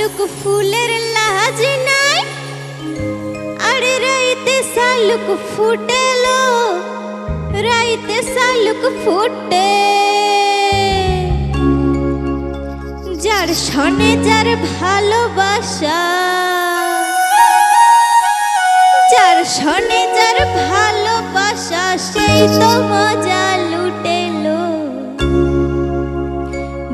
শালুক ফুলের লাজ নাই। আরে রাইতে শালুক ফুটেলো, রাইতে শালুক ফুটে। যার শনে যার ভালোবাসা, যার শনে যার ভালোবাসা, সেই তো মজা।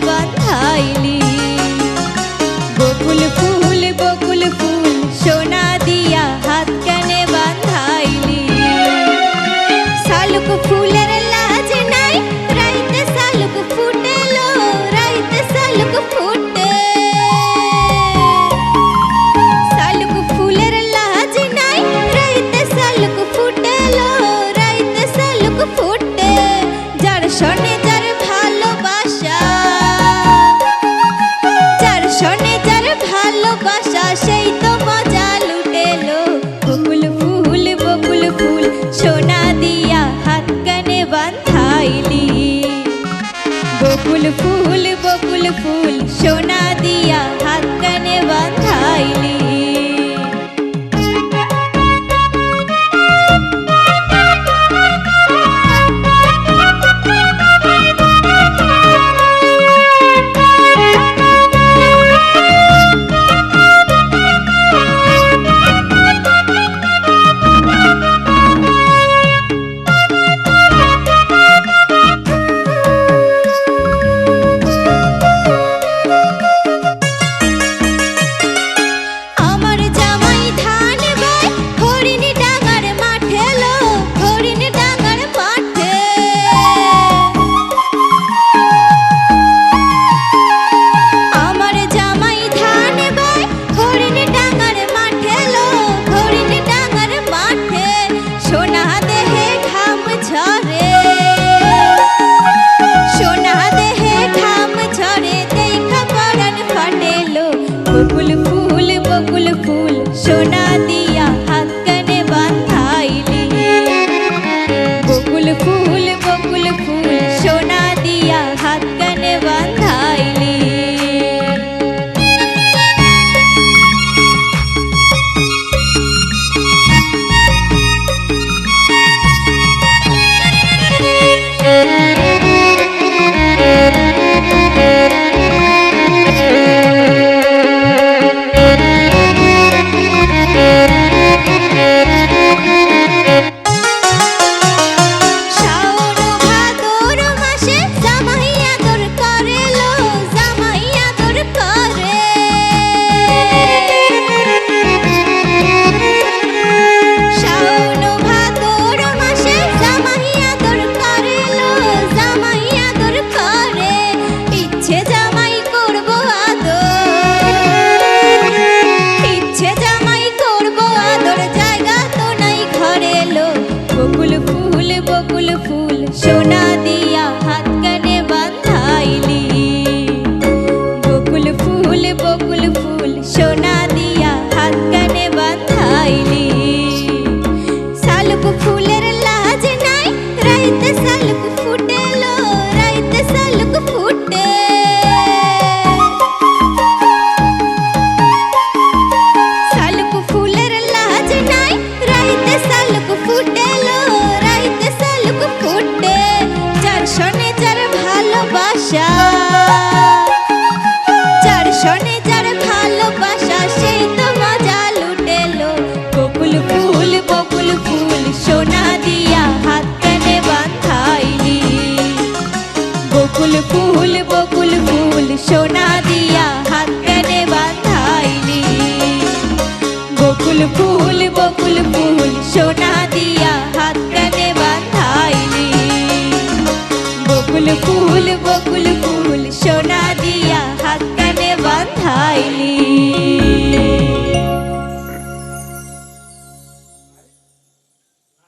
কেনে বান্ধাইলি বকুল ফুল বকুল ফুল, সোনা দিয়া হাত কেনে বান্ধাইলি শালুক ফুলের লাজ নাই, রাইতে ফুলের বকুল ফুল বকুল ফুল ফুল সোনা ভালোবাসা যার শনে যার ভালোবাসা ফুল সোনা দিয়া হাত কানে বান্ধাইলি বকুল ফুল বকুল ফুল ফুল, বকুল ফুল সোনা